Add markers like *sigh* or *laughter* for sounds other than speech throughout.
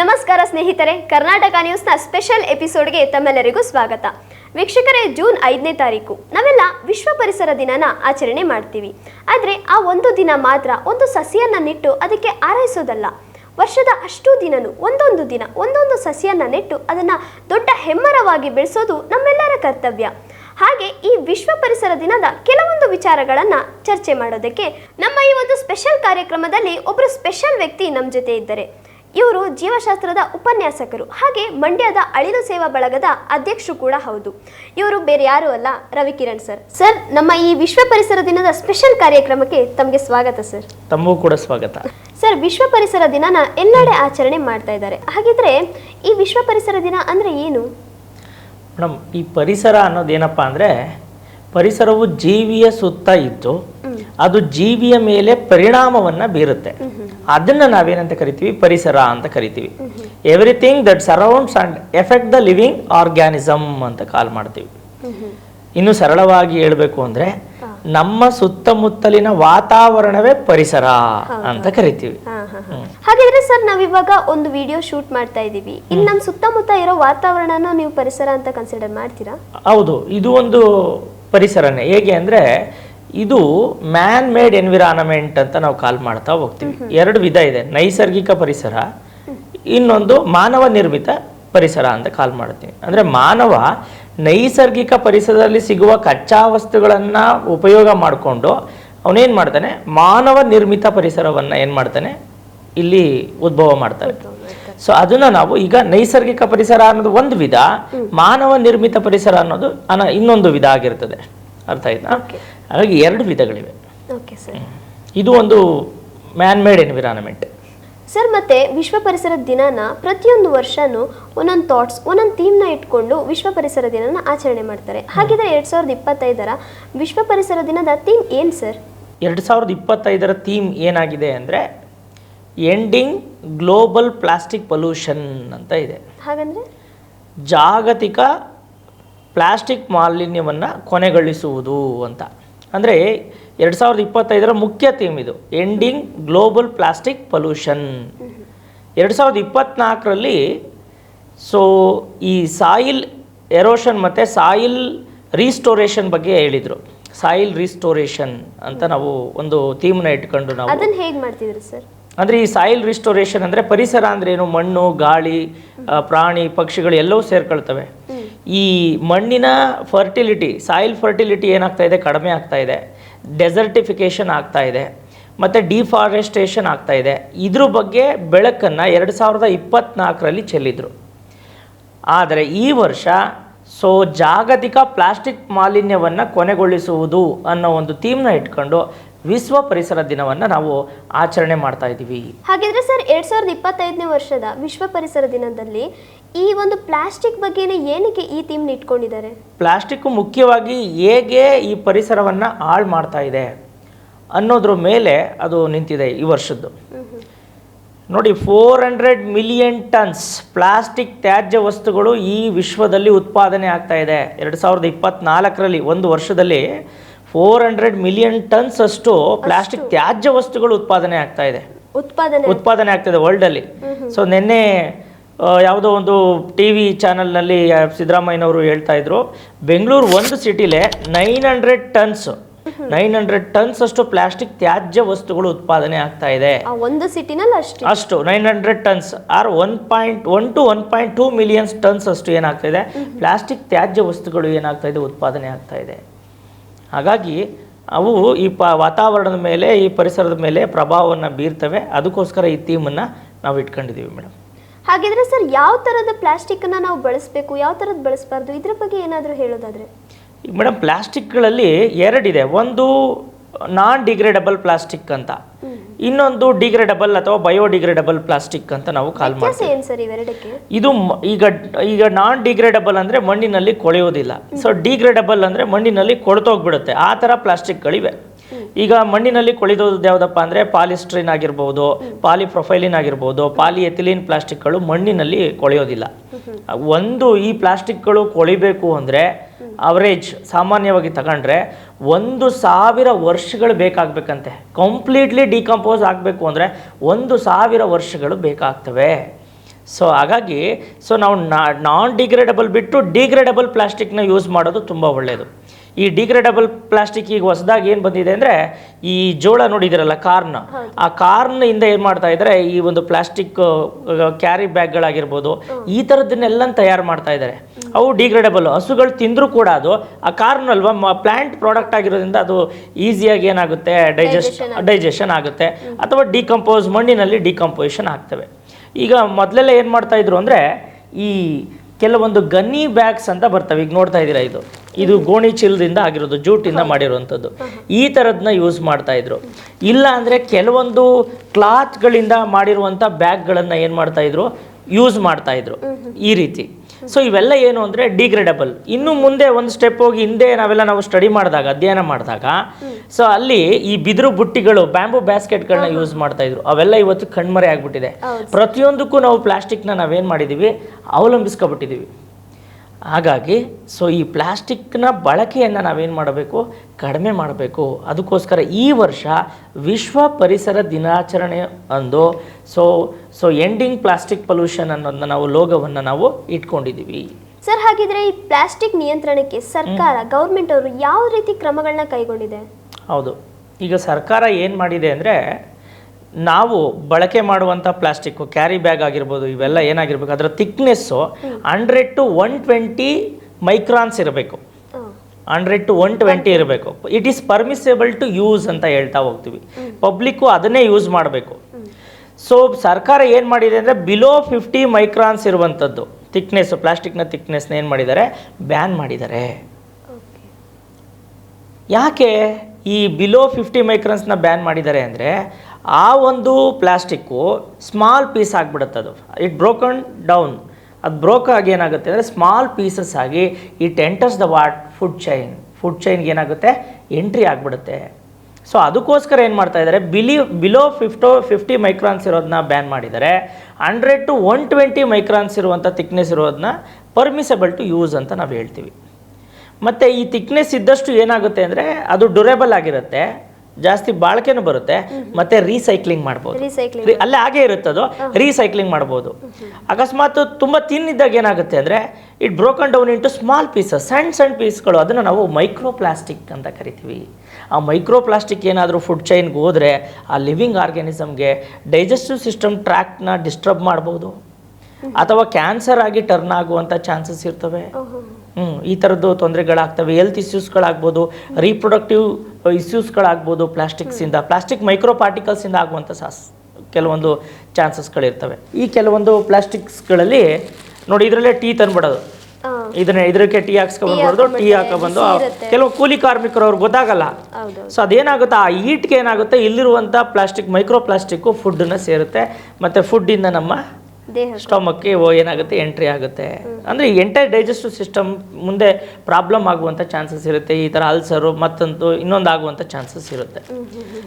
ನಮಸ್ಕಾರ ಸ್ನೇಹಿತರೆ, ಕರ್ನಾಟಕ ನ್ಯೂಸ್ನ ಸ್ಪೆಷಲ್ ಎಪಿಸೋಡ್ಗೆ ತಮ್ಮೆಲ್ಲರಿಗೂ ಸ್ವಾಗತ. ವೀಕ್ಷಕರೇ, ಜೂನ್ ಐದನೇ ತಾರೀಕು. ನಾವೆಲ್ಲ ವಿಶ್ವ ಪರಿಸರ ದಿನನ ಆಚರಣೆ ಮಾಡ್ತೀವಿ. ಆದರೆ ಆ ಒಂದು ದಿನ ಮಾತ್ರ ಒಂದು ಸಸಿಯನ್ನ ನೆಟ್ಟು ಅದಕ್ಕೆ ಆರೈಸೋದಲ್ಲ. ವರ್ಷದ ಅಷ್ಟು ದಿನನೂ ಒಂದೊಂದು ದಿನ ಒಂದೊಂದು ಸಸಿಯನ್ನ ನೆಟ್ಟು ಅದನ್ನ ದೊಡ್ಡ ಹೆಮ್ಮರವಾಗಿ ಬೆಳೆಸೋದು ನಮ್ಮೆಲ್ಲರ ಕರ್ತವ್ಯ. ಹಾಗೆ ಈ ವಿಶ್ವ ಪರಿಸರ ದಿನದ ಕೆಲವೊಂದು ವಿಚಾರಗಳನ್ನ ಚರ್ಚೆ ಮಾಡೋದಕ್ಕೆ ನಮ್ಮ ಈ ಒಂದು ಸ್ಪೆಷಲ್ ಕಾರ್ಯಕ್ರಮದಲ್ಲಿ ಒಬ್ಬರು ಸ್ಪೆಷಲ್ ವ್ಯಕ್ತಿ ನಮ್ಮ ಜೊತೆ ಇದ್ದಾರೆ. ಇವರು ಜೀವಶಾಸ್ತ್ರದ ಉಪನ್ಯಾಸಕರು. ಹಾಗೆ ಮಂಡ್ಯದ ಅಳಿಲು ಸೇವಾ ಬಳಗದ ಅಧ್ಯಕ್ಷರು ಕೂಡ ಹೌದು. ಇವರು ಬೇರೆ ಯಾರು ಅಲ್ಲ ರವಿಕಿರಣ್ ಸರ್. ಸರ್ ನಮ್ಮ ಈ ವಿಶ್ವ ಪರಿಸರ ದಿನದ ಸ್ಪೆಷಲ್ ಕಾರ್ಯಕ್ರಮಕ್ಕೆ ತಮಗೆ ಸ್ವಾಗತ ಸರ್. ತಮಗೂ ಕೂಡ ಸ್ವಾಗತ. ಸರ್ ವಿಶ್ವ ಪರಿಸರ ದಿನನ ಎಲ್ಲೆಡೆ ಆಚರಣೆ ಮಾಡ್ತಾ ಇದ್ದಾರೆ. ಹಾಗಿದ್ರೆ ಈ ವಿಶ್ವ ಪರಿಸರ ದಿನ ಅಂದ್ರೆ ಏನು? ಮೇಡಮ್ ಈ ಪರಿಸರ ಅನ್ನೋದೇನಪ್ಪ ಅಂದ್ರೆ ಪರಿಸರವು ಜೀವಿಯ ಸುತ್ತ ಇದ್ದು ಅದು ಜೀವಿಯ ಮೇಲೆ ಪರಿಣಾಮವನ್ನು ಬೀರುತ್ತೆ. ಅದನ್ನು ನಾವೇನಂತ ಕರಿತೀವಿ? ಪರಿಸರ ಅಂತ ಕರಿತೀವಿ. Everything that surrounds and effect the living organism ಅಂತ ಕಾಲ್ ಮಾಡ್ತೀವಿ. ಇನ್ನು ಸರಳವಾಗಿ ಹೇಳಬೇಕು ಅಂದರೆ ನಮ್ಮ ಸುತ್ತಮುತ್ತಲಿನ ವಾತಾವರಣವೇ ಪರಿಸರ ಅಂತ ಕರಿತೀವಿ. ಹಾಗಿದ್ರೆ ಸರ್ ನಾವಿವಾಗ ಒಂದು ವಿಡಿಯೋ ಶೂಟ್ ಮಾಡ್ತಾ ಇದ್ದೀವಿ. ಇಲ್ಲಿ ನಮ್ಮ ಸುತ್ತಮುತ್ತ ಇರೋ ವಾತಾವರಣನ ನೀವು ಪರಿಸರ ಅಂತ ಕನ್ಸಿಡರ್ ಮಾಡ್ತೀರಾ? ಹೌದು ಇದು ಒಂದು ಪರಿಸರನೇ. ಹೇಗೆ ಅಂದರೆ ಇದು ಮ್ಯಾನ್ ಮೇಡ್ ಎನ್ವಿರಾನ್ಮೆಂಟ್ ಅಂತ ನಾವು ಕಾಲ್ ಮಾಡ್ತಾ ಹೋಗ್ತೀವಿ. ಎರಡು ವಿಧ ಇದೆ. ನೈಸರ್ಗಿಕ ಪರಿಸರ ಇನ್ನೊಂದು ಮಾನವ ನಿರ್ಮಿತ ಪರಿಸರ ಅಂತ ಕಾಲ್ ಮಾಡ್ತೀವಿ. ಅಂದರೆ ಮಾನವ ನೈಸರ್ಗಿಕ ಪರಿಸರದಲ್ಲಿ ಸಿಗುವ ಕಚ್ಚಾ ವಸ್ತುಗಳನ್ನು ಉಪಯೋಗ ಮಾಡಿಕೊಂಡು ಅವನೇನು ಮಾಡ್ತಾನೆ? ಮಾನವ ನಿರ್ಮಿತ ಪರಿಸರವನ್ನು ಏನು ಮಾಡ್ತಾನೆ? ಇಲ್ಲಿ ಉದ್ಭವ ಮಾಡ್ತಾನೆ. ಸೊ ಅದನ್ನ ನಾವು ಈಗ ನೈಸರ್ಗಿಕ ಪರಿಸರ ಅನ್ನೋದು ಒಂದು ವಿಧ ಮಾನವ ನಿರ್ಮಿತ ಪರಿಸರ ಅನ್ನೋದು ಅನ ಇನ್ನೊಂದು ವಿಧ ಆಗಿರ್ತದೆ. ಅರ್ಥ ಆಯ್ತಾ? ಹಾಗಾಗಿ ಎರಡು ವಿಧಗಳಿವೆ. Okay sir. ಇದು ಒಂದು ಮ್ಯಾನ್ ಮೇಡ್ ಎನ್ವಿರಾನ್ಮೆಂಟ್ ಸರ್ ಮತ್ತೆ ವಿಶ್ವ ಪರಿಸರ ದಿನನ ಪ್ರತಿಯೊಂದು ವರ್ಷನೂ ಒಂದೊಂದು ಥಾಟ್ಸ್ ಒಂದೊಂದು ಥೀಮ್ನ ಇಟ್ಕೊಂಡು ವಿಶ್ವ ಪರಿಸರ ದಿನನ ಆಚರಣೆ ಮಾಡ್ತಾರೆ. ಹಾಗಿದ್ರೆ ಎರಡ್ ಸಾವಿರದ ಇಪ್ಪತ್ತೈದರ ವಿಶ್ವ ಪರಿಸರ ದಿನದ ಥೀಮ್ ಏನು ಸರ್? ಎರಡು ಸಾವಿರದ ಇಪ್ಪತ್ತೈದರ ಥೀಮ್ ಏನಾಗಿದೆ ಅಂದರೆ ಎಂಡಿಂಗ್ ಗ್ಲೋಬಲ್ ಪ್ಲಾಸ್ಟಿಕ್ ಪೊಲ್ಯೂಷನ್ ಅಂತ ಇದೆ. ಹಾಗಂದ್ರೆ? ಜಾಗತಿಕ ಪ್ಲಾಸ್ಟಿಕ್ ಮಾಲಿನ್ಯವನ್ನು ಕೊನೆಗೊಳಿಸುವುದು ಅಂತ. ಅಂದರೆ ಎರಡು ಸಾವಿರದ ಇಪ್ಪತ್ತೈದರ ಮುಖ್ಯ ಥೀಮ್ ಇದು ಎಂಡಿಂಗ್ ಗ್ಲೋಬಲ್ ಪ್ಲಾಸ್ಟಿಕ್ ಪೊಲ್ಯೂಷನ್ ಎರಡು ಸಾವಿರದ ಇಪ್ಪತ್ತ್ನಾಲ್ಕರಲ್ಲಿ ಸೊ ಈ ಸಾಯಿಲ್ ಎರೋಷನ್ ಮತ್ತು ಸಾಯಿಲ್ ರೀಸ್ಟೋರೇಷನ್ ಬಗ್ಗೆ ಹೇಳಿದರು. ಸಾಯಿಲ್ ರೀಸ್ಟೋರೇಷನ್ ಅಂತ ನಾವು ಒಂದು ಥೀಮ್ನ ಇಟ್ಕೊಂಡು ನಾವು ಅದನ್ನ ಹೇಗೆ ಮಾಡ್ತಿದ್ರು ಸರ್? ಅಂದರೆ ಈ ಸಾಯಿಲ್ ರಿಸ್ಟೋರೇಷನ್ ಅಂದರೆ ಪರಿಸರ ಅಂದ್ರೇನು ಏನು? ಮಣ್ಣು ಗಾಳಿ ಪ್ರಾಣಿ ಪಕ್ಷಿಗಳು ಎಲ್ಲವೂ ಸೇರ್ಕೊಳ್ತವೆ. ಈ ಮಣ್ಣಿನ ಫರ್ಟಿಲಿಟಿ ಸಾಯಿಲ್ ಫರ್ಟಿಲಿಟಿ ಏನಾಗ್ತಾ ಇದೆ? ಕಡಿಮೆ ಆಗ್ತಾ ಇದೆ. ಡೆಸರ್ಟಿಫಿಕೇಷನ್ ಆಗ್ತಾ ಇದೆ. ಮತ್ತು ಡಿಫಾರೆಸ್ಟೇಷನ್ ಆಗ್ತಾ ಇದೆ. ಇದ್ರ ಬಗ್ಗೆ ಬೆಳಕನ್ನು ಎರಡು ಸಾವಿರದ ಇಪ್ಪತ್ತ್ನಾಲ್ಕರಲ್ಲಿ ಚೆಲ್ಲಿದ್ರು. ಆದರೆ ಈ ವರ್ಷ ಸೊ ಜಾಗತಿಕ ಪ್ಲಾಸ್ಟಿಕ್ ಮಾಲಿನ್ಯವನ್ನು ಕೊನೆಗೊಳಿಸುವುದು ಅನ್ನೋ ಒಂದು ಥೀಮ್ನ ಇಟ್ಕೊಂಡು ವಿಶ್ವ ಪರಿಸರ ದಿನವನ್ನು ನಾವು ಆಚರಣೆ ಮಾಡ್ತಾ ಇದ್ದೀವಿ. ಹಾಗಿದ್ರೆ ಸರ್, ಎರಡ್ ಸಾವಿರದ ಇಪ್ಪತ್ತೈದನೇ ವರ್ಷದ ವಿಶ್ವ ಪರಿಸರ ದಿನದಲ್ಲಿ ಈ ಒಂದು ಪ್ಲಾಸ್ಟಿಕ್ ಬಗ್ಗೆನೇ ಏನಕ್ಕೆ ಈ ಥೀಮ್ನ ಇಟ್ಕೊಂಡಿದ್ದಾರೆ? ಪ್ಲಾಸ್ಟಿಕ್ ಮುಖ್ಯವಾಗಿ ಹೇಗೆ ಈ ಪರಿಸರವನ್ನು ಹಾಳು ಮಾಡ್ತಾ ಇದೆ ಅನ್ನೋದ್ರ ಮೇಲೆ ಅದು ನಿಂತಿದೆ ಈ ವರ್ಷದ್ದು. ನೋಡಿ four hundred million tons plastic ತ್ಯಾಜ್ಯ ವಸ್ತುಗಳು ಈ ವಿಶ್ವದಲ್ಲಿ ಉತ್ಪಾದನೆ ಆಗ್ತಾ ಇದೆ. ಎರಡು ಸಾವಿರದ ಇಪ್ಪತ್ನಾಲ್ಕರಲ್ಲಿ ಒಂದು ವರ್ಷದಲ್ಲಿ ಫೋರ್ ಹಂಡ್ರೆಡ್ ಮಿಲಿಯನ್ ಟನ್ಸ್ ಅಷ್ಟು ಪ್ಲಾಸ್ಟಿಕ್ ತ್ಯಾಜ್ಯ ವಸ್ತುಗಳು ಉತ್ಪಾದನೆ ಆಗ್ತಾ ಇದೆ. ಉತ್ಪಾದನೆ ಉತ್ಪಾದನೆ ಇದೆ ವರ್ಲ್ಡಲ್ಲಿ ಸೊ ನಿನ್ನೆ ಯಾವುದೋ ಒಂದು ಟಿ ವಿ ಚಾನಲ್ನಲ್ಲಿ ಸಿದ್ದರಾಮಯ್ಯನವರು ಹೇಳ್ತಾ ಇದ್ರು ಬೆಂಗಳೂರು ಒಂದು ಸಿಟಿಲೇ nine hundred tons nine hundred tons ಅಷ್ಟು ಪ್ಲಾಸ್ಟಿಕ್ ತ್ಯಾಜ್ಯ ವಸ್ತುಗಳು ಉತ್ಪಾದನೆ ಆಗ್ತಾ ಇದೆ. ಒಂದು ಸಿಟಿನಲ್ಲಿ ಅಷ್ಟೇ. ಅಷ್ಟು nine hundred tons or one point one to one point two millions tons ಅಷ್ಟು ಏನಾಗ್ತಾ ಇದೆ? ಪ್ಲಾಸ್ಟಿಕ್ ತ್ಯಾಜ್ಯ ವಸ್ತುಗಳು ಏನಾಗ್ತಾ ಇದೆ ಉತ್ಪಾದನೆ ಆಗ್ತಾ ಇದೆ. ಹಾಗಾಗಿ ಅವು ಈ ಪ ವಾತಾವರಣದ ಮೇಲೆ ಈ ಪರಿಸರದ ಮೇಲೆ ಪ್ರಭಾವವನ್ನು ಬೀರ್ತವೆ. ಅದಕ್ಕೋಸ್ಕರ ಈ ಥೀಮನ್ನು ನಾವು ಇಟ್ಕೊಂಡಿದ್ದೀವಿ ಮೇಡಮ್ ಹಾಗಿದ್ರೆ ಸರ್ ಯಾವ ತರದ ಪ್ಲಾಸ್ಟಿಕ್ ಅನ್ನ ನಾವು ಬಳಸಬೇಕು ಯಾವ ತರದ್ ಬಳಸಬಾರ್ದು ಇದ್ರ ಬಗ್ಗೆ ಏನಾದರೂ ಹೇಳೋದಾದ್ರೆ? ಮೇಡಮ್ ಪ್ಲಾಸ್ಟಿಕ್ಗಳಲ್ಲಿ ಎರಡಿದೆ. ಒಂದು ನಾನ್ ಡಿಗ್ರೇಡಬಲ್ ಪ್ಲಾಸ್ಟಿಕ್ ಅಂತ ಇನ್ನೊಂದು ಡಿಗ್ರೇಡಬಲ್ ಅಥವಾ ಬಯೋಡಿಗ್ರೇಡಬಲ್ ಪ್ಲಾಸ್ಟಿಕ್ ಅಂತ ನಾವು ಕಾಲ್ ಮಾಡ್ತೀವಿ. ಇದು ಈಗ ಈಗ ನಾನ್ ಡಿಗ್ರೇಡಬಲ್ ಅಂದ್ರೆ ಮಣ್ಣಿನಲ್ಲಿ ಕೊಳೆಯೋದಿಲ್ಲ. ಸೊ ಡಿಗ್ರೇಡಬಲ್ ಅಂದ್ರೆ ಮಣ್ಣಿನಲ್ಲಿ ಕೊಳ್ತೋಗ್ಬಿಡುತ್ತೆ ಆ ತರ ಪ್ಲಾಸ್ಟಿಕ್ಗಳಿವೆ ಈಗ ಮಣ್ಣಿನಲ್ಲಿ ಕೊಳಿದೋದು ಯಾವುದಪ್ಪ ಅಂದರೆ ಪಾಲಿಸ್ಟ್ರಿನ್ ಆಗಿರ್ಬೋದು, ಪಾಲಿಪ್ರೊಫೈಲಿನ್ ಆಗಿರ್ಬೋದು ಪ್ಲಾಸ್ಟಿಕ್ ಪ್ಲಾಸ್ಟಿಕ್ಗಳು ಮಣ್ಣಿನಲ್ಲಿ ಕೊಳೆಯೋದಿಲ್ಲ. ಒಂದು ಈ ಪ್ಲಾಸ್ಟಿಕ್ಗಳು ಕೊಳಿಬೇಕು ಅಂದರೆ ಅವರೇಜ್ ಸಾಮಾನ್ಯವಾಗಿ ತಗೊಂಡ್ರೆ ಒಂದು ಸಾವಿರ ವರ್ಷಗಳು ಬೇಕಾಗಬೇಕಂತೆ. ಕಂಪ್ಲೀಟ್ಲಿ ಡಿಕಂಪೋಸ್ ಆಗಬೇಕು ಅಂದರೆ ಒಂದು ಸಾವಿರ ವರ್ಷಗಳು ಬೇಕಾಗ್ತವೆ. ಸೊ ಹಾಗಾಗಿ ಸೊ ನಾವು ನಾನ್ ಡಿಗ್ರೇಡಬಲ್ ಬಿಟ್ಟು ಡಿಗ್ರೇಡಬಲ್ ಪ್ಲಾಸ್ಟಿಕ್ನ ಯೂಸ್ ಮಾಡೋದು ತುಂಬ ಒಳ್ಳೆಯದು ಈ ಡಿಗ್ರೇಡಬಲ್ ಪ್ಲಾಸ್ಟಿಕ್ ಈಗ ಹೊಸದಾಗಿ ಏನು ಬಂದಿದೆ ಅಂದರೆ ಈ ಜೋಳ ನೋಡಿದಿರಲ್ಲ ಕಾರ್ನ್. ಆ ಕಾರ್ನ್ ಇಂದ ಏನು ಮಾಡ್ತಾ ಇದ್ದಾರೆ ಈ ಒಂದು ಪ್ಲಾಸ್ಟಿಕ್ ಕ್ಯಾರಿ ಬ್ಯಾಗ್ಗಳಾಗಿರ್ಬೋದು ಈ ಥರದನ್ನೆಲ್ಲ ತಯಾರು ಮಾಡ್ತಾ ಇದ್ದಾರೆ ಅವು ಡಿಗ್ರೇಡಬಲ್ ಹಸುಗಳು ತಿಂದರೂ ಕೂಡ ಅದು ಆ ಕಾರ್ನ್ ಅಲ್ವಾ ಪ್ಲಾಂಟ್ ಪ್ರಾಡಕ್ಟ್ ಆಗಿರೋದ್ರಿಂದ ಅದು ಈಸಿಯಾಗಿ ಏನಾಗುತ್ತೆ ಡೈಜೆಸ್ಟ್ ಡೈಜೆಷನ್ ಆಗುತ್ತೆ. ಅಥವಾ ಡಿಕಂಪೋಸ್ ಮಣ್ಣಿನಲ್ಲಿ ಡಿಕಂಪೋಸಿಷನ್ ಆಗ್ತವೆ. ಈಗ ಮೊದಲೆಲ್ಲ ಏನು ಮಾಡ್ತಾ ಇದ್ರು ಅಂದರೆ ಈ ಕೆಲವೊಂದು ಗನ್ನಿ ಬ್ಯಾಗ್ಸ್ ಅಂತ ಬರ್ತವೆ. ಈಗ ನೋಡ್ತಾ ಇದ್ದೀರಾ ಇದು? ಇದು ಗೋಣಿ ಚೀಲದಿಂದ ಆಗಿರೋದು ಜೂಟಿಂದ ಮಾಡಿರುವಂಥದ್ದು. ಈ ಥರದನ್ನ ಯೂಸ್ ಮಾಡ್ತಾ ಇದ್ರು. ಇಲ್ಲ ಅಂದರೆ ಕೆಲವೊಂದು ಕ್ಲಾತ್ಗಳಿಂದ ಮಾಡಿರುವಂಥ ಬ್ಯಾಗ್ಗಳನ್ನು ಏನು ಮಾಡ್ತಾ ಇದ್ರು? ಯೂಸ್ ಮಾಡ್ತಾ ಇದ್ರು. ಈ ರೀತಿ. ಸೊ ಇವೆಲ್ಲ ಏನು ಅಂದರೆ ಡಿಗ್ರೇಡಬಲ್ ಇನ್ನು ಮುಂದೆ ಒಂದು ಸ್ಟೆಪ್ ಹೋಗಿ ಹಿಂದೆ ನಾವೆಲ್ಲ ನಾವು ಸ್ಟಡಿ ಮಾಡಿದಾಗ ಅಧ್ಯಯನ ಮಾಡಿದಾಗ ಸೊ ಅಲ್ಲಿ ಈ ಬಿದಿರು ಬುಟ್ಟಿಗಳು ಬ್ಯಾಂಬು ಬ್ಯಾಸ್ಕೆಟ್ಗಳನ್ನ ಯೂಸ್ ಮಾಡ್ತಾ ಇದ್ರು. ಅವೆಲ್ಲ ಇವತ್ತು ಕಣ್ಮರೆ ಆಗ್ಬಿಟ್ಟಿದೆ. ಪ್ರತಿಯೊಂದಕ್ಕೂ ನಾವು ಪ್ಲಾಸ್ಟಿಕ್ನ ನಾವೇನು ಮಾಡಿದ್ದೀವಿ ಅವಲಂಬಿಸ್ಕೊಬಿಟ್ಟಿದ್ದೀವಿ ಹಾಗಾಗಿ ಸೊ ಈ ಪ್ಲಾಸ್ಟಿಕ್ನ ಬಳಕೆಯನ್ನು ನಾವೇನು ಮಾಡಬೇಕು? ಕಡಿಮೆ ಮಾಡಬೇಕು. ಅದಕ್ಕೋಸ್ಕರ ಈ ವರ್ಷ ವಿಶ್ವ ಪರಿಸರ ದಿನಾಚರಣೆ ಅಂದು so so ending plastic pollution ಅನ್ನೋದನ್ನ ನಾವು ಲೋಗವನ್ನು ನಾವು ಇಟ್ಕೊಂಡಿದ್ದೀವಿ ಸರ್ ಹಾಗಿದ್ರೆ ಈ ಪ್ಲಾಸ್ಟಿಕ್ ನಿಯಂತ್ರಣಕ್ಕೆ ಸರ್ಕಾರ ಗೌರ್ಮೆಂಟ್ ಅವರು ಯಾವ ರೀತಿ ಕ್ರಮಗಳನ್ನ ಕೈಗೊಂಡಿದೆ? ಹೌದು. ಈಗ ಸರ್ಕಾರ ಏನು ಮಾಡಿದೆ ಅಂದರೆ ನಾವು ಬಳಕೆ ಮಾಡುವಂಥ ಪ್ಲಾಸ್ಟಿಕ್ಕು ಕ್ಯಾರಿ ಬ್ಯಾಗ್ ಆಗಿರ್ಬೋದು ಇವೆಲ್ಲ ಏನಾಗಿರ್ಬೇಕು ಅದರ thickness hundred to one twenty microns ಇರಬೇಕು. ಹಂಡ್ರೆಡ್ ಟು ಒನ್ ಟ್ವೆಂಟಿ ಇರಬೇಕು. It is permissible to use ಅಂತ ಹೇಳ್ತಾ ಹೋಗ್ತೀವಿ. ಪಬ್ಲಿಕ್ಕು ಅದನ್ನೇ ಯೂಸ್ ಮಾಡಬೇಕು. ಸೊ ಸರ್ಕಾರ ಏನು ಮಾಡಿದೆ ಅಂದರೆ ಬಿಲೋ ಫಿಫ್ಟಿ ಮೈಕ್ರಾನ್ಸ್ ಇರುವಂಥದ್ದು ಥಿಕ್ನೆಸ್ ಪ್ಲಾಸ್ಟಿಕ್ನ ಥಿಕ್ನೆಸ್ನ ಏನು ಮಾಡಿದ್ದಾರೆ? ಬ್ಯಾನ್ ಮಾಡಿದ್ದಾರೆ. ಯಾಕೆ ಈ ಬಿಲೋ ಫಿಫ್ಟಿ ಮೈಕ್ರಾನ್ಸ್ನ ಬ್ಯಾನ್ ಮಾಡಿದ್ದಾರೆ ಅಂದರೆ ಆ ಒಂದು ಪ್ಲಾಸ್ಟಿಕ್ಕು ಸ್ಮಾಲ್ ಪೀಸ್ ಆಗಿಬಿಡುತ್ತೆ ಅದು. ಇಟ್ ಬ್ರೋಕನ್ ಡೌನ್ ಅದು ಬ್ರೋಕ್ ಆಗಿ ಏನಾಗುತ್ತೆ ಅಂದರೆ ಸ್ಮಾಲ್ ಪೀಸಸ್ ಆಗಿ it enters the what food chain food ಚೈನ್ಗೆ ಏನಾಗುತ್ತೆ? ಎಂಟ್ರಿ ಆಗಿಬಿಡುತ್ತೆ. ಸೊ ಅದಕ್ಕೋಸ್ಕರ ಏನು ಮಾಡ್ತಾ ಇದ್ದಾರೆ ಬಿಲಿ ಬಿಲೋ ಫಿಫ್ಟೋ ಫಿಫ್ಟಿ ಮೈಕ್ರಾನ್ಸ್ ಇರೋದನ್ನ ಬ್ಯಾನ್ ಮಾಡಿದ್ದಾರೆ hundred to one twenty microns ಇರುವಂಥ ಥಿಕ್ನೆಸ್ ಇರೋದನ್ನ ಪರ್ಮಿಸಬಲ್ ಟು ಯೂಸ್ ಅಂತ ನಾವು ಹೇಳ್ತೀವಿ. ಮತ್ತು ಈ ಥಿಕ್ನೆಸ್ ಇದ್ದಷ್ಟು ಏನಾಗುತ್ತೆ ಅಂದರೆ ಅದು ಡ್ಯೂರೇಬಲ್ ಆಗಿರುತ್ತೆ. ಜಾಸ್ತಿ ಬಾಳಿಕೆನೂ ಬರುತ್ತೆ ಮತ್ತೆ ರೀಸೈಕ್ಲಿಂಗ್ ಮಾಡ್ಬೋದು. ಅಲ್ಲೇ ಹಾಗೆ ಇರುತ್ತೆ ಅದು ರೀಸೈಕ್ಲಿಂಗ್ ಮಾಡ್ಬೋದು. ಅಕಸ್ಮಾತ್ ತುಂಬ ತಿನ್ನಿದ್ದಾಗ ಏನಾಗುತ್ತೆ ಅಂದರೆ it broken down into small pieces ಸಣ್ಣ ಸಣ್ಣ ಪೀಸ್ಗಳು ಅದನ್ನು ನಾವು ಮೈಕ್ರೋ ಪ್ಲಾಸ್ಟಿಕ್ ಅಂತ ಕರಿತೀವಿ. ಆ ಮೈಕ್ರೋ ಪ್ಲಾಸ್ಟಿಕ್ ಏನಾದರೂ ಫುಡ್ ಚೈನ್ಗೆ ಹೋದ್ರೆ ಆ ಲಿವಿಂಗ್ ಆರ್ಗ್ಯಾನಿಸಮ್ಗೆ ಡೈಜೆಸ್ಟಿವ್ ಸಿಸ್ಟಮ್ ಟ್ರ್ಯಾಕ್ನ ಡಿಸ್ಟರ್ಬ್ ಮಾಡ್ಬೋದು. ಅಥವಾ ಕ್ಯಾನ್ಸರ್ ಆಗಿ ಟರ್ನ್ ಆಗುವಂಥ ಚಾನ್ಸಸ್ ಇರ್ತವೆ. ಈ ಥರದ್ದು ತೊಂದರೆಗಳಾಗ್ತವೆ. ಹೆಲ್ತ್ ಇಶ್ಯೂಸ್ಗಳಾಗ್ಬೋದು ರೀಪ್ರೊಡಕ್ಟಿವ್ ಇಶ್ಯೂಸ್ಗಳಾಗ್ಬೋದು ಪ್ಲಾಸ್ಟಿಕ್ಸಿಂದ ಪ್ಲಾಸ್ಟಿಕ್ ಮೈಕ್ರೋ ಪಾರ್ಟಿಕಲ್ಸಿಂದ ಆಗುವಂಥ ಸಾಸ್ ಕೆಲವೊಂದು ಚಾನ್ಸಸ್ಗಳಿರ್ತವೆ ಈ ಕೆಲವೊಂದು ಪ್ಲಾಸ್ಟಿಕ್ಸ್ಗಳಲ್ಲಿ ನೋಡಿ ಇದರಲ್ಲೇ ಟೀ ತಂದ್ಬಿಡೋದು. ಇದನ್ನ ಇದಕ್ಕೆ ಟೀ ಹಾಕ್ಸ್ಕೊಂಡ್ಬರ್ಬೋದು ಟೀ ಹಾಕೊಬಂದು ಕೆಲವು ಕೂಲಿ ಕಾರ್ಮಿಕರು ಅವ್ರಿಗೆ ಗೊತ್ತಾಗಲ್ಲ. ಸೊ ಅದೇನಾಗುತ್ತೆ? ಆ ಈಟ್ಗೆ ಏನಾಗುತ್ತೆ? ಇಲ್ಲಿರುವಂಥ ಪ್ಲಾಸ್ಟಿಕ್ ಮೈಕ್ರೋ ಪ್ಲಾಸ್ಟಿಕ್ಕು ಫುಡ್ಡನ್ನು ಸೇರುತ್ತೆ. ಮತ್ತು ಫುಡ್ಡಿಂದ ನಮ್ಮ ಸ್ಟಮಕ್ಗೆ ಏನಾಗುತ್ತೆ? ಎಂಟ್ರಿ ಆಗುತ್ತೆ. ಅಂದರೆ ಎಂಟೈರ್ ಡೈಜೆಸ್ಟಿವ್ ಸಿಸ್ಟಮ್ ಮುಂದೆ ಪ್ರಾಬ್ಲಮ್ ಆಗುವಂಥ ಚಾನ್ಸಸ್ ಇರುತ್ತೆ. ಈ ಥರ ಅಲ್ಸರು ಮತ್ತೊಂದು ಇನ್ನೊಂದು ಆಗುವಂಥ ಚಾನ್ಸಸ್ ಇರುತ್ತೆ.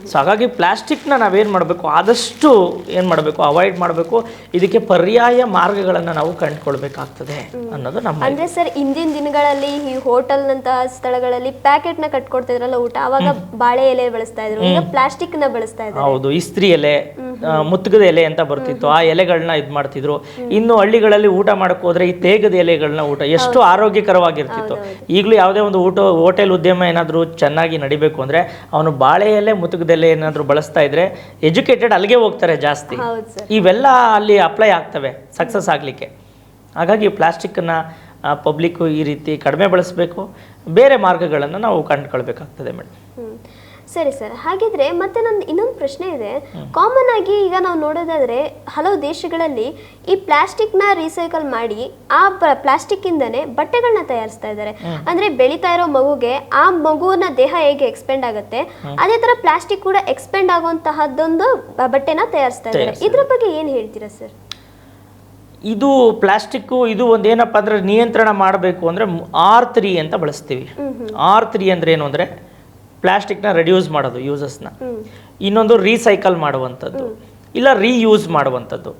ಸೊ ಹಾಗಾಗಿ ಪ್ಲಾಸ್ಟಿಕ್ನ ನಾವೇನು ಮಾಡಬೇಕು? ಆದಷ್ಟು ಏನು ಮಾಡಬೇಕು? ಅವಾಯ್ಡ್ ಮಾಡಬೇಕು. ಇದಕ್ಕೆ ಪರ್ಯಾಯ ಮಾರ್ಗಗಳನ್ನು ನಾವು ಕಂಡುಕೊಳ್ಬೇಕಾಗ್ತದೆ ಅನ್ನೋದು ನಮ್ಮ ಅಂದ್ರೆ ಸರ್ ಇಂದಿನ ದಿನಗಳಲ್ಲಿ ಈ ಹೋಟೆಲ್ ನಂತಹ ಸ್ಥಳಗಳಲ್ಲಿ ಪ್ಯಾಕೆಟ್ನ ಕಟ್ಕೊಡ್ತಿದ್ರಲ್ಲ ಊಟ ಅವಾಗ ಬಾಳೆ ಎಲೆ ಬಳಸ್ತಾ ಇದ್ರು. ಈಗ ಪ್ಲಾಸ್ಟಿಕ್ನ ಬಳಸ್ತಾ ಇದ್ದಾರೆ. ಹೌದು ಇಸ್ತ್ರಿ ಎಲೆ ಆ, ಮುತ್ಗದ ಎಲೆ ಅಂತ ಬರ್ತಿತ್ತು. ಆ ಎಲೆಗಳನ್ನ ಇದು ಮಾಡ್ತಿದ್ರು. ಇನ್ನು ಹಳ್ಳಿಗಳಲ್ಲಿ ಊಟ ಮಾಡಕ್ಕೆ ಹೋದ್ರೆ ಈ ತೇಗದ ಎಲೆಗಳನ್ನ ಊಟ ಎಷ್ಟು ಆರೋಗ್ಯಕರವಾಗಿರ್ತಿತ್ತು. ಈಗಲೂ ಯಾವುದೇ ಒಂದು ಊಟ ಹೋಟೆಲ್ ಉದ್ಯಮ ಏನಾದರೂ ಚೆನ್ನಾಗಿ ನಡಿಬೇಕು ಅಂದ್ರೆ ಅವನು ಬಾಳೆ ಎಲೆ ಮುತುಗದ ಎಲೆ ಏನಾದರೂ ಬಳಸ್ತಾ ಇದ್ರೆ ಎಜುಕೇಟೆಡ್ ಅಲ್ಲಿಗೆ ಹೋಗ್ತಾರೆ ಜಾಸ್ತಿ. ಇವೆಲ್ಲ ಅಲ್ಲಿ ಅಪ್ಲೈ ಆಗ್ತವೆ ಸಕ್ಸಸ್ ಆಗಲಿಕ್ಕೆ. ಹಾಗಾಗಿ ಪ್ಲಾಸ್ಟಿಕ್ನ ಪಬ್ಲಿಕ್ಕು ಈ ರೀತಿ ಕಡಿಮೆ ಬಳಸಬೇಕು. ಬೇರೆ ಮಾರ್ಗಗಳನ್ನು ನಾವು ಕಂಡುಕೊಳ್ಬೇಕಾಗ್ತದೆ ಮೇಡಮ್. ಸರಿ ಸರ್ ಹಾಗಿದ್ರೆ ಮತ್ತೆ ನಂದು ಇನ್ನೊಂದು ಪ್ರಶ್ನೆ ಇದೆ. ಕಾಮನ್ ಆಗಿ ಈಗ ನಾವು ನೋಡೋದಾದ್ರೆ ಹಲವು ದೇಶಗಳಲ್ಲಿ ಈ ಪ್ಲಾಸ್ಟಿಕ್ನ ರೀಸೈಕಲ್ ಮಾಡಿ ಆ ಪ್ಲಾಸ್ಟಿಕ್ ಇಂದನೇ ಬಟ್ಟೆಗಳನ್ನ ತಯಾರಿಸ್ತಾ ಇದ್ದಾರೆ. ಅಂದ್ರೆ ಬೆಳೀತಾ ಇರೋ ಮಗುಗೆ ಆ ಮಗುವಿನ ದೇಹ ಹೇಗೆ ಎಕ್ಸ್ಪೆಂಡ್ ಆಗುತ್ತೆ ಅದೇ ತರ ಪ್ಲಾಸ್ಟಿಕ್ ಕೂಡ ಎಕ್ಸ್ಪೆಂಡ್ ಆಗುವಂತಹದ್ದೊಂದು ಬಟ್ಟೆನ ತಯಾರಿಸ್ತಾ ಇದ್ದಾರೆ. ಇದ್ರ ಬಗ್ಗೆ ಏನ್ ಹೇಳ್ತೀರಾ ಸರ್? ಇದು ಪ್ಲಾಸ್ಟಿಕ್ಕು ಇದು ಒಂದು ಏನಪ್ಪ ಅಂದರೆ ನಿಯಂತ್ರಣ ಮಾಡಬೇಕು ಅಂದರೆ ಆರ್ ತ್ರೀ ಅಂತ ಬಳಸ್ತೀವಿ. ಆರ್ ತ್ರೀ ಅಂದ್ರೆ ಏನು ಅಂದರೆ ಪ್ಲಾಸ್ಟಿಕ್ನ ರೆಡ್ಯೂಸ್ ಮಾಡೋದು ಯೂಸಸ್ನ ಇನ್ನೊಂದು ರೀಸೈಕಲ್ ಮಾಡುವಂಥದ್ದು. ಇಲ್ಲ ರೀಯೂಸ್ ಮಾಡುವಂಥದ್ದು.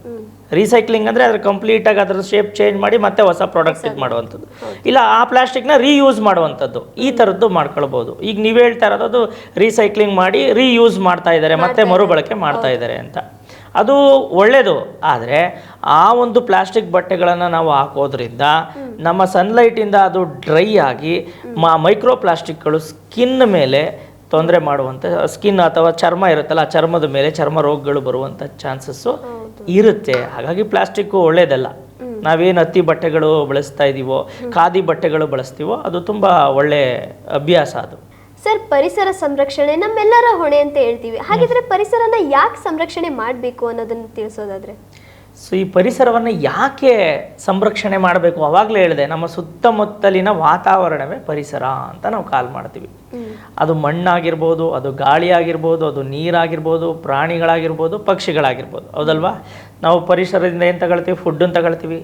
ರೀಸೈಕ್ಲಿಂಗ್ ಅಂದರೆ ಅದ್ರ ಕಂಪ್ಲೀಟಾಗಿ ಅದರ ಶೇಪ್ ಚೇಂಜ್ ಮಾಡಿ ಮತ್ತೆ ಹೊಸ ಪ್ರಾಡಕ್ಟ್ ಇದು ಮಾಡುವಂಥದ್ದು. ಇಲ್ಲ ಆ ಪ್ಲಾಸ್ಟಿಕ್ನ ರೀಯೂಸ್ ಮಾಡುವಂಥದ್ದು. ಈ ಥರದ್ದು ಮಾಡ್ಕೊಳ್ಬೋದು. ಈಗ ನೀವು ಹೇಳ್ತಾ ಇರೋದು ರೀಸೈಕ್ಲಿಂಗ್ ಮಾಡಿ ರೀಯೂಸ್ ಮಾಡ್ತಾ ಇದ್ದಾರೆ ಮತ್ತೆ ಮರುಬಳಕೆ ಮಾಡ್ತಾ ಇದ್ದಾರೆ ಅಂತ. ಅದು ಒಳ್ಳೆಯದು ಆದರೆ ಆ ಒಂದು ಪ್ಲಾಸ್ಟಿಕ್ ಬಟ್ಟೆಗಳನ್ನು ನಾವು ಹಾಕೋದ್ರಿಂದ ನಮ್ಮ ಸನ್ಲೈಟಿಂದ ಅದು ಡ್ರೈ ಆಗಿ ಮೈಕ್ರೋ ಪ್ಲಾಸ್ಟಿಕ್ಗಳು ಸ್ಕಿನ್ ಮೇಲೆ ತೊಂದರೆ ಮಾಡುವಂಥ ಸ್ಕಿನ್ ಅಥವಾ ಚರ್ಮ ಇರುತ್ತಲ್ಲ ಆ ಚರ್ಮದ ಮೇಲೆ ಚರ್ಮ ರೋಗಗಳು ಬರುವಂಥ ಚಾನ್ಸಸ್ಸು ಇರುತ್ತೆ. ಹಾಗಾಗಿ ಪ್ಲಾಸ್ಟಿಕ್ಕು ಒಳ್ಳೆಯದಲ್ಲ ನಾವೇನು ಹತ್ತಿ ಬಟ್ಟೆಗಳು ಬಳಸ್ತಾ ಇದ್ದೀವೋ ಖಾದಿ ಬಟ್ಟೆಗಳು ಬಳಸ್ತೀವೋ ಅದು ತುಂಬ ಒಳ್ಳೆಯ ಅಭ್ಯಾಸ ಅದು. ಸರ್ ಪರಿಸರ ಸಂರಕ್ಷಣೆ ನಮ್ಮೆಲ್ಲರ ಹೊಣೆ ಅಂತ ಹೇಳ್ತೀವಿ. ಹಾಗಿದ್ರೆ ಪರಿಸರನ ಯಾಕೆ ಸಂರಕ್ಷಣೆ ಮಾಡಬೇಕು ಅನ್ನೋದನ್ನು ತಿಳಿಸೋದಾದ್ರೆ? ಸೊ ಈ ಪರಿಸರವನ್ನು ಯಾಕೆ ಸಂರಕ್ಷಣೆ ಮಾಡಬೇಕು? ಅವಾಗಲೇ ಹೇಳಿದೆ ನಮ್ಮ ಸುತ್ತಮುತ್ತಲಿನ ವಾತಾವರಣವೇ ಪರಿಸರ ಅಂತ ನಾವು ಕಾಲ್ ಮಾಡ್ತೀವಿ. ಅದು ಮಣ್ಣಾಗಿರ್ಬೋದು ಅದು ಗಾಳಿ ಆಗಿರ್ಬೋದು ಅದು ನೀರಾಗಿರ್ಬೋದು ಪ್ರಾಣಿಗಳಾಗಿರ್ಬೋದು ಪಕ್ಷಿಗಳಾಗಿರ್ಬೋದು. ಹೌದಲ್ವಾ? ನಾವು ಪರಿಸರದಿಂದ ಏನು ತಗೊಳ್ತೀವಿ? ಫುಡ್ಡನ್ನು ತಗೊಳ್ತೀವಿ.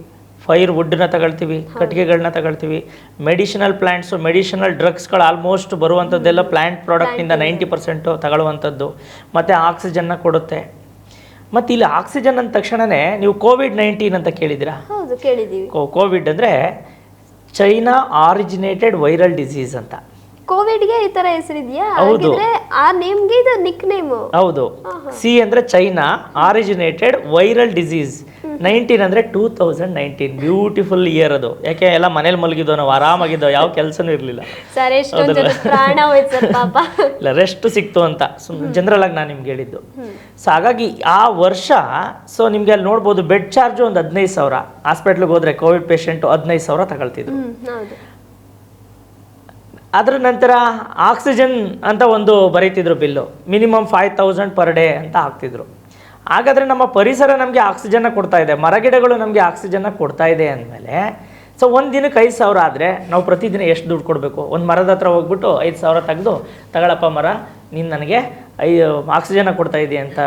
ಫೈರ್ ವುಡ್ನ ತಗೊಳ್ತೀವಿ ಕಟ್ಟಿಗೆಗಳನ್ನ ತಗೊಳ್ತೀವಿ. ಮೆಡಿಷನಲ್ ಪ್ಲ್ಯಾಂಟ್ಸು ಮೆಡಿಷನಲ್ ಡ್ರಗ್ಸ್ಗಳು ಆಲ್ಮೋಸ್ಟ್ ಬರುವಂಥದ್ದೆಲ್ಲ ಪ್ಲ್ಯಾಂಟ್ ಪ್ರಾಡಕ್ಟಿಂದ ನೈಂಟಿ ಪರ್ಸೆಂಟು ತಗೊಳ್ಳುವಂಥದ್ದು. ಮತ್ತು ಆಕ್ಸಿಜನ್ನ ಕೊಡುತ್ತೆ. ಮತ್ತು ಇಲ್ಲಿ ಆಕ್ಸಿಜನ್ ಅಂದ ತಕ್ಷಣವೇ ನೀವು ಕೋವಿಡ್ ನೈನ್ಟೀನ್ ಅಂತ ಕೇಳಿದ್ದೀರಾ? ಹೌದು ಕೇಳಿದೀವಿ ಕೋ- ಕೋವಿಡ್ ಅಂದರೆ ಚೈನಾ ಆರಿಜಿನೇಟೆಡ್ ವೈರಲ್ ಡಿಸೀಸ್ ಅಂತ. ಕೋವಿಡ್ಗೆ ಈ ತರ ಹೆಸರಿದೆಯಾ? ಹೌದು. ಆ ನೇಮ್ಗೆ ಇದು ನಿಕ್ ನೇಮ್ ಹೌದು. ಸಿ ಅಂದ್ರೆ China originated viral disease nineteen ಅಂದ್ರೆ two thousand nineteen beautiful year ಅದು. ಯಾಕೆ ಎಲ್ಲ ಮನೇಲಿ ಮಲಗಿದ್ದೋ ನಾವು ಆರಾಮಾಗಿದ್ದೋ ಯಾವ ಕೆಲಸನೂ ಇರಲಿಲ್ಲ. *laughs* ಇಲ್ಲ ರೆಸ್ಟ್ ಸಿಕ್ತು ಅಂತ. ಜನರಲ್ ಆಗಿ ನಾನು ನಿಮ್ಗೆ ಹೇಳಿದ್ದು. ಸೊ ಹಾಗಾಗಿ ಆ ವರ್ಷ ಸೊ ನಿಮ್ಗೆ ಅಲ್ಲಿ ನೋಡ್ಬೋದು ಬೆಡ್ ಚಾರ್ಜು ಒಂದು ಹದಿನೈದು ಸಾವಿರ. ಹಾಸ್ಪಿಟ್ಲಿಗೆ ಹೋದ್ರೆ ಕೋವಿಡ್ ಪೇಷಂಟ್ ಹದಿನೈದು ಸಾವಿರ ತಗೊಳ್ತಿದ್ರು. ಅದರ ನಂತರ ಆಕ್ಸಿಜನ್ ಅಂತ ಒಂದು ಬರೀತಿದ್ರು bill. Minimum five thousand per day ಅಂತ ಹಾಕ್ತಿದ್ರು. ಹಾಗಾದರೆ ನಮ್ಮ ಪರಿಸರ ನಮಗೆ ಆಕ್ಸಿಜನ್ನ ಕೊಡ್ತಾ ಇದೆ. ಮರಗಿಡಗಳು ನಮಗೆ ಆಕ್ಸಿಜನ್ನ ಕೊಡ್ತಾ ಇದೆ ಅಂದಮೇಲೆ ಸೊ ಒಂದು ದಿನಕ್ಕೆ ಐದು ಸಾವಿರ ಆದರೆ ನಾವು ಪ್ರತಿದಿನ ಎಷ್ಟು ದುಡ್ಡು ಕೊಡಬೇಕು? ಒಂದು ಮರದ ಹತ್ರ ಹೋಗ್ಬಿಟ್ಟು ಐದು ಸಾವಿರ ತೆಗೆದು ತಗೊಳಪ್ಪ ಮರ ನೀನು ನನಗೆ ಐ ಆಕ್ಸಿಜನ್ನ ಕೊಡ್ತಾ ಇದೆಯಾ ಅಂತ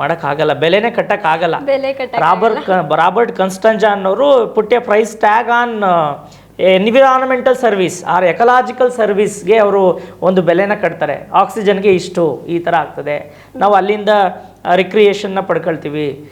ಮಾಡೋಕ್ಕಾಗಲ್ಲ. ಬೆಲೆನೇ ಕಟ್ಟೋಕ್ಕಾಗಲ್ಲ. ರಾಬರ್ಟ್ ರಾಬರ್ಟ್ ಕನ್ಸ್ಟಂಜಾ ಅನ್ನೋರು put a price tag on environmental service or ecological ಸರ್ವಿಸ್ಗೆ ಅವರು ಒಂದು ಬೆಲೆನ ಕಟ್ತಾರೆ. ಆಕ್ಸಿಜನ್ಗೆ ಇಷ್ಟು ಈ ಥರ ಆಗ್ತದೆ. ನಾವು ಅಲ್ಲಿಂದ ರಿಕ್ರಿಯೇಷನ್ನ ಪಡ್ಕೊಳ್ತೀವಿ.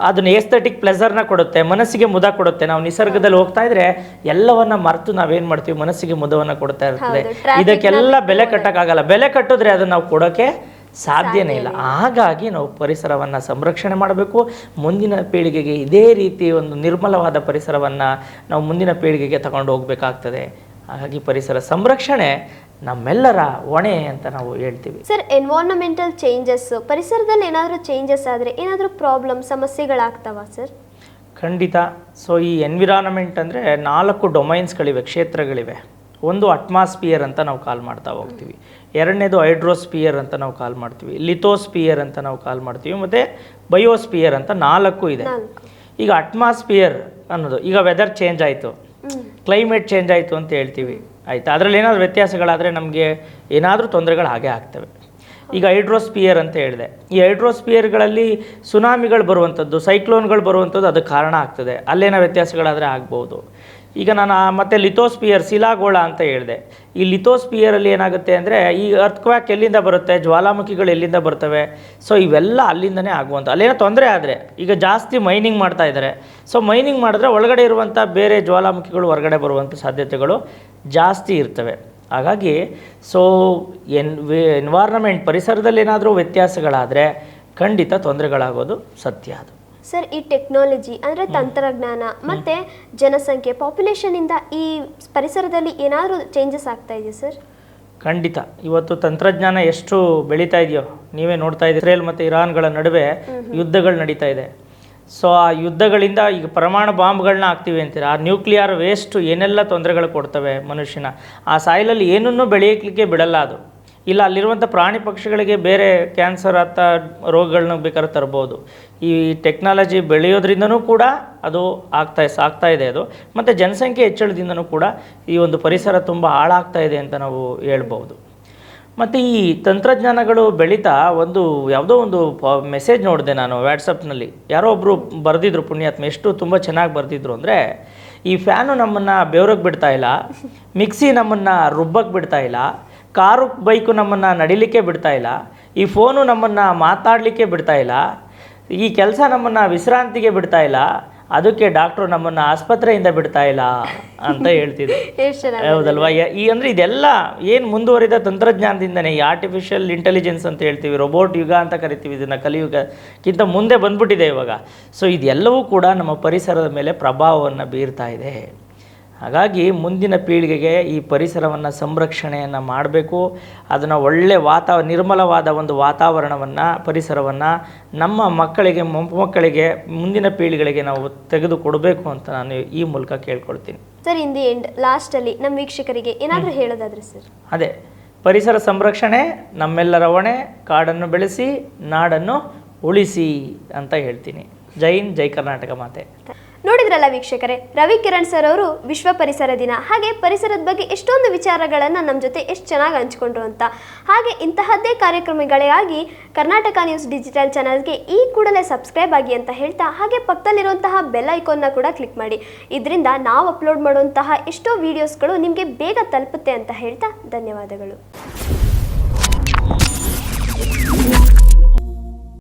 ಅದನ್ನ ಏಸ್ಥೆಟಿಕ್ ಪ್ಲೆಸರ್ನ ಕೊಡುತ್ತೆ ಮನಸ್ಸಿಗೆ ಮುದ ಕೊಡುತ್ತೆ. ನಾವು ನಿಸರ್ಗದಲ್ಲಿ ಹೋಗ್ತಾ ಇದ್ರೆ ಎಲ್ಲವನ್ನ ಮರೆತು ನಾವೇನ್ ಮಾಡ್ತೀವಿ? ಮನಸ್ಸಿಗೆ ಮುದವನ್ನ ಕೊಡ್ತಾ ಇರ್ತದೆ. ಇದಕ್ಕೆಲ್ಲ ಬೆಲೆ ಕಟ್ಟಕ್ಕಾಗಲ್ಲ. ಬೆಲೆ ಕಟ್ಟಿದ್ರೆ ಅದನ್ನ ನಾವು ಕೊಡೋಕೆ ಸಾಧ್ಯನೇ ಇಲ್ಲ. ಹಾಗಾಗಿ ನಾವು ಪರಿಸರವನ್ನು ಸಂರಕ್ಷಣೆ ಮಾಡಬೇಕು. ಮುಂದಿನ ಪೀಳಿಗೆಗೆ ಇದೇ ರೀತಿ ಒಂದು ನಿರ್ಮಲವಾದ ಪರಿಸರವನ್ನು ನಾವು ಮುಂದಿನ ಪೀಳಿಗೆಗೆ ತಗೊಂಡು ಹೋಗಬೇಕಾಗ್ತದೆ. ಹಾಗಾಗಿ ಪರಿಸರ ಸಂರಕ್ಷಣೆ ನಮ್ಮೆಲ್ಲರ ಹೊಣೆ ಅಂತ ನಾವು ಹೇಳ್ತೀವಿ. ಸರ್ ಎನ್ವೈರನ್ಮೆಂಟಲ್ ಚೇಂಜಸ್ ಪರಿಸರದಲ್ಲಿ ಏನಾದರೂ ಚೇಂಜಸ್ ಆದರೆ ಏನಾದರೂ ಪ್ರಾಬ್ಲಮ್ ಸಮಸ್ಯೆಗಳಾಗ್ತಾವ ಸರ್? ಖಂಡಿತ. ಸೊ ಈ ಎನ್ವಿರಾನ್ಮೆಂಟ್ ಅಂದರೆ ನಾಲ್ಕು ಡೊಮೈನ್ಸ್ಗಳಿವೆ ಕ್ಷೇತ್ರಗಳಿವೆ. ಒಂದು ಅಟ್ಮಾಸ್ಫಿಯರ್ ಅಂತ ನಾವು ಕಾಲ್ ಮಾಡ್ತಾ ಹೋಗ್ತೀವಿ. ಎರಡನೇದು ಹೈಡ್ರೋಸ್ಪಿಯರ್ ಅಂತ ನಾವು ಕಾಲ್ ಮಾಡ್ತೀವಿ ಲಿಥೋಸ್ಪಿಯರ್ ಅಂತ ನಾವು ಕಾಲ್ ಮಾಡ್ತೀವಿ ಮತ್ತು ಬಯೋಸ್ಪಿಯರ್ ಅಂತ ನಾಲ್ಕು ಇದೆ. ಈಗ ಅಟ್ಮಾಸ್ಪಿಯರ್ ಅನ್ನೋದು ಈಗ ವೆದರ್ ಚೇಂಜ್ ಆಯಿತು. ಕ್ಲೈಮೇಟ್ ಚೇಂಜ್ ಆಯಿತು ಅಂತ ಹೇಳ್ತೀವಿ. ಆಯಿತಾ? ಅದರಲ್ಲಿ ಏನಾದರೂ ವ್ಯತ್ಯಾಸಗಳಾದರೆ ನಮಗೆ ಏನಾದರೂ ತೊಂದರೆಗಳು ಹಾಗೆ ಆಗ್ತವೆ. ಈಗ ಹೈಡ್ರೋಸ್ಪಿಯರ್ ಅಂತ ಹೇಳಿದೆ. ಈ ಹೈಡ್ರೋಸ್ಪಿಯರ್ಗಳಲ್ಲಿ ಸುನಾಮಿಗಳು ಬರುವಂಥದ್ದು ಸೈಕ್ಲೋನ್ಗಳು ಬರುವಂಥದ್ದು ಅದಕ್ಕೆ ಕಾರಣ ಆಗ್ತದೆ. ಅಲ್ಲೇನೋ ವ್ಯತ್ಯಾಸಗಳಾದರೆ ಆಗ್ಬೋದು. ಈಗ ನಾನು ಮತ್ತೆ ಲಿಥೋಸ್ಪಿಯರ್ ಶಿಲಾಗೋಳ ಅಂತ ಹೇಳಿದೆ. ಈ ಲಿಥೋಸ್ಪಿಯರಲ್ಲಿ ಏನಾಗುತ್ತೆ ಅಂದರೆ ಈ ಅರ್ತ್ಕ್ವ್ಯಾಕ್ ಎಲ್ಲಿಂದ ಬರುತ್ತೆ? ಜ್ವಾಲಾಮುಖಿಗಳು ಎಲ್ಲಿಂದ ಬರ್ತವೆ? ಸೊ ಇವೆಲ್ಲ ಅಲ್ಲಿಂದನೇ ಆಗುವಂಥ ಅಲ್ಲೇನೋ ತೊಂದರೆ ಆದರೆ, ಈಗ ಜಾಸ್ತಿ ಮೈನಿಂಗ್ ಮಾಡ್ತಾ ಇದ್ದಾರೆ ಸೊ ಮೈನಿಂಗ್ ಮಾಡಿದ್ರೆ ಒಳಗಡೆ ಇರುವಂಥ ಬೇರೆ ಜ್ವಾಲಾಮುಖಿಗಳು ಹೊರಗಡೆ ಬರುವಂಥ ಸಾಧ್ಯತೆಗಳು ಜಾಸ್ತಿ ಇರ್ತವೆ. ಹಾಗಾಗಿ ಸೊ ಎನ್ ಎನ್ವಾರ್ನಮೆಂಟ್ ಪರಿಸರದಲ್ಲಿ ಏನಾದರೂ ವ್ಯತ್ಯಾಸಗಳಾದರೆ ಖಂಡಿತ ತೊಂದರೆಗಳಾಗೋದು ಸತ್ಯ ಅದು. ಸರ್ ಈ ಟೆಕ್ನಾಲಜಿ ಅಂದರೆ ತಂತ್ರಜ್ಞಾನ ಮತ್ತೆ ಜನಸಂಖ್ಯೆ ಪಾಪ್ಯುಲೇಷನ್ ಇಂದ ಈ ಪರಿಸರದಲ್ಲಿ ಏನಾದರೂ ಚೇಂಜಸ್ ಆಗ್ತಾ ಇದೆಯಾ ಸರ್? ಖಂಡಿತ. ಇವತ್ತು ತಂತ್ರಜ್ಞಾನ ಎಷ್ಟು ಬೆಳೀತಾ ಇದೆಯೋ ನೀವೇ ನೋಡ್ತಾ ಇದ್ದೀರಿ. ಇಸ್ರೇಲ್ ಮತ್ತು ಇರಾನ್ಗಳ ನಡುವೆ ಯುದ್ಧಗಳು ನಡೀತಾ ಇದೆ. ಸೊ ಆ ಯುದ್ಧಗಳಿಂದ ಈಗ ಪರಮಾಣು ಬಾಂಬ್ಗಳನ್ನ ಹಾಕ್ತೀವಿ ಅಂತೀರ? ಆ ನ್ಯೂಕ್ಲಿಯರ್ ವೇಸ್ಟು ಏನೆಲ್ಲ ತೊಂದರೆಗಳು ಕೊಡ್ತವೆ ಮನುಷ್ಯನ? ಆ ಸಾಯಿಲಲ್ಲಿ ಏನನ್ನೂ ಬೆಳೆಯಲಿಕ್ಕೆ ಬಿಡಲ್ಲ ಅದು. ಇಲ್ಲ, ಅಲ್ಲಿರುವಂಥ ಪ್ರಾಣಿ ಪಕ್ಷಿಗಳಿಗೆ ಬೇರೆ ಕ್ಯಾನ್ಸರ್ ಅಂತ ರೋಗಗಳನ್ನ ಬೇಕಾದ್ರೆ ತರ್ಬೋದು. ಈ ಟೆಕ್ನಾಲಜಿ ಬೆಳೆಯೋದ್ರಿಂದನೂ ಕೂಡ ಅದು ಆಗ್ತಾ ಸಾಗ್ತಾ ಇದೆ ಅದು. ಮತ್ತು ಜನಸಂಖ್ಯೆ ಹೆಚ್ಚಳದಿಂದನೂ ಕೂಡ ಈ ಒಂದು ಪರಿಸರ ತುಂಬ ಹಾಳಾಗ್ತಾ ಇದೆ ಅಂತ ನಾವು ಹೇಳ್ಬೋದು. ಮತ್ತು ಈ ತಂತ್ರಜ್ಞಾನಗಳು ಬೆಳೀತಾ ಒಂದು ಯಾವುದೋ ಒಂದು ಮೆಸೇಜ್ ನೋಡಿದೆ ನಾನು ವ್ಯಾಟ್ಸಪ್ನಲ್ಲಿ ಯಾರೋ ಒಬ್ಬರು ಬರೆದಿದ್ರು ಪುಣ್ಯಾತ್ಮ, ಎಷ್ಟು ತುಂಬ ಚೆನ್ನಾಗಿ ಬರೆದಿದ್ರು ಅಂದರೆ, ಈ ಫ್ಯಾನು ನಮ್ಮನ್ನು ಬೆವರಕ್ಕೆ ಬಿಡ್ತಾ ಇಲ್ಲ, ಮಿಕ್ಸಿ ನಮ್ಮನ್ನು ರುಬ್ಬಕ್ಕೆ ಬಿಡ್ತಾ ಇಲ್ಲ ಕಾರು ಬೈಕು ನಮ್ಮನ್ನು ನಡಿಲಿಕ್ಕೆ ಬಿಡ್ತಾ ಇಲ್ಲ ಈ ಫೋನು ನಮ್ಮನ್ನು ಮಾತಾಡಲಿಕ್ಕೆ ಬಿಡ್ತಾ ಇಲ್ಲ ಈ ಕೆಲಸ ನಮ್ಮನ್ನು ವಿಶ್ರಾಂತಿಗೆ ಬಿಡ್ತಾ ಇಲ್ಲ ಅದಕ್ಕೆ ಡಾಕ್ಟ್ರು ನಮ್ಮನ್ನು ಆಸ್ಪತ್ರೆಯಿಂದ ಬಿಡ್ತಾ ಇಲ್ಲ ಅಂತ ಹೇಳ್ತಿದ್ರು. *laughs* ಹೌದಲ್ವಾ? ಈ ಅಂದರೆ ಇದೆಲ್ಲ ಏನು ಮುಂದುವರಿದ ತಂತ್ರಜ್ಞಾನದಿಂದನೇ ಈ ಆರ್ಟಿಫಿಷಿಯಲ್ ಇಂಟೆಲಿಜೆನ್ಸ್ ಅಂತ ಹೇಳ್ತೀವಿ ರೋಬೋಟ್ ಯುಗ ಅಂತ ಕರಿತೀವಿ ಇದನ್ನು ಕಲಿಯುಗಕ್ಕಿಂತ ಮುಂದೆ ಬಂದ್ಬಿಟ್ಟಿದೆ ಇವಾಗ. ಸೊ ಇದೆಲ್ಲವೂ ಕೂಡ ನಮ್ಮ ಪರಿಸರದ ಮೇಲೆ ಪ್ರಭಾವವನ್ನು ಬೀರ್ತಾ ಇದೆ. ಹಾಗಾಗಿ ಮುಂದಿನ ಪೀಳಿಗೆಗೆ ಈ ಪರಿಸರವನ್ನು ಸಂರಕ್ಷಣೆಯನ್ನು ಮಾಡಬೇಕು. ಅದನ್ನು ಒಳ್ಳೆ ವಾತಾ ನಿರ್ಮಲವಾದ ಒಂದು ವಾತಾವರಣವನ್ನು ಪರಿಸರವನ್ನು ನಮ್ಮ ಮಕ್ಕಳಿಗೆ ಮೊಮ್ಮಕ್ಕಳಿಗೆ ಮುಂದಿನ ಪೀಳಿಗೆಗಳಿಗೆ ನಾವು ತೆಗೆದುಕೊಡಬೇಕು ಅಂತ ನಾನು ಈ ಮೂಲಕ ಕೇಳ್ಕೊಳ್ತೀನಿ. ಸರ್ ಇನ್ ದಿ ಎಂಡ್ ಲಾಸ್ಟಲ್ಲಿ ನಮ್ಮ ವೀಕ್ಷಕರಿಗೆ ಏನಾದರೂ ಹೇಳೋದಾದ್ರೆ ಸರ್? ಅದೇ ಪರಿಸರ ಸಂರಕ್ಷಣೆ ನಮ್ಮೆಲ್ಲರ ಹೊಣೆ ಕಾಡನ್ನು ಬೆಳೆಸಿ ನಾಡನ್ನು ಉಳಿಸಿ ಅಂತ ಹೇಳ್ತೀನಿ. ಜೈನ್ ಹಿಂದ್ ಜೈ ಕರ್ನಾಟಕ ಮಾತೆ. ನೋಡಿದ್ರಲ್ಲ ವೀಕ್ಷಕರೇ, ರವಿ ಕಿರಣ್ ಸರ್ ಅವರು ವಿಶ್ವ ಪರಿಸರ ದಿನ. ಹಾಗೆ ಪರಿಸರದ ಬಗ್ಗೆ ಎಷ್ಟೊಂದು ವಿಚಾರಗಳನ್ನು ನಮ್ಮ ಜೊತೆ ಎಷ್ಟು ಚೆನ್ನಾಗಿ ಹಂಚಿಕೊಂಡ್ರು ಅಂತ. ಹಾಗೆ ಇಂತಹದ್ದೇ ಕಾರ್ಯಕ್ರಮಗಳಿಗಾಗಿ ಕರ್ನಾಟಕ ನ್ಯೂಸ್ ಡಿಜಿಟಲ್ ಚಾನಲ್ಗೆ ಈ ಕೂಡಲೇ ಸಬ್ಸ್ಕ್ರೈಬ್ ಆಗಿ ಅಂತ ಹೇಳ್ತಾ, ಹಾಗೆ ಪಕ್ಕದಲ್ಲಿರುವಂತಹ ಬೆಲ್ ಐಕಾನ್ನ ಕೂಡ ಕ್ಲಿಕ್ ಮಾಡಿ. ಇದರಿಂದ ನಾವು ಅಪ್ಲೋಡ್ ಮಾಡುವಂತಹ ಎಷ್ಟೋ ವಿಡಿಯೋಸ್ಗಳು ನಿಮಗೆ ಬೇಗ ತಲುಪುತ್ತೆ ಅಂತ ಹೇಳ್ತಾ ಧನ್ಯವಾದಗಳು.